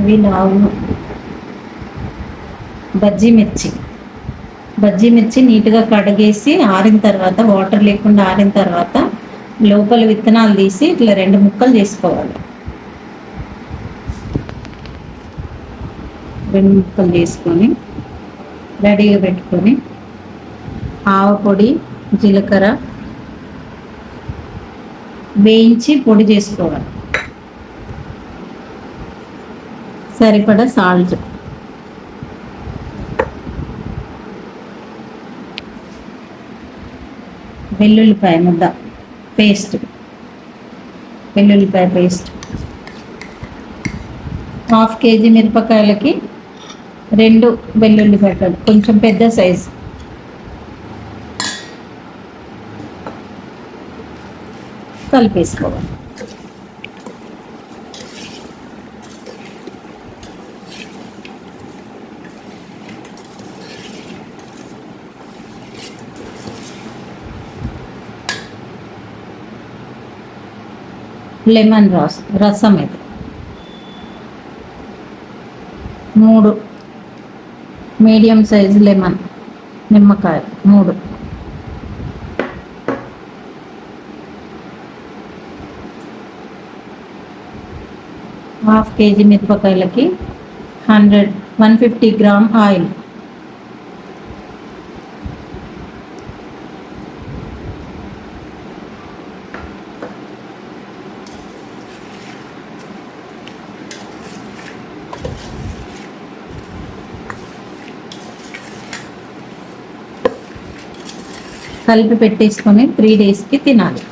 ఇవి లావు బజ్జీ మిర్చి. బజ్జీ మిర్చి నీట్గా కడిగేసి ఆరిన తర్వాత వాటర్ లేకుండా ఆరిన తర్వాత లోపల విత్తనాలు తీసి ఇట్లా రెండు ముక్కలు చేసుకోవాలి. రెండు ముక్కలు చేసుకొని రెడీగా పెట్టుకొని ఆవ పొడి జీలకర్ర వేయించి పొడి చేసుకోవాలి సరిపడా సాల్ట్. వెల్లుల్లిపాయ ముద్ద పేస్ట్. వెల్లుల్లిపాయ పేస్ట్. హాఫ్ కేజీ మిరపకాయలకి రెండు వెల్లుల్లిపాయలు కొంచెం పెద్ద సైజు. కలిపేసుకోవాలి. లెమన్ రాస్ రసం ఇది. మూడు. మీడియం సైజు లెమన్ నిమ్మకాయ మూడు. Half KG మిరపకాయలకి hundred one fifty gram oil. కలిపి పెట్టేసుకొని త్రీ డేస్కి తినాలి.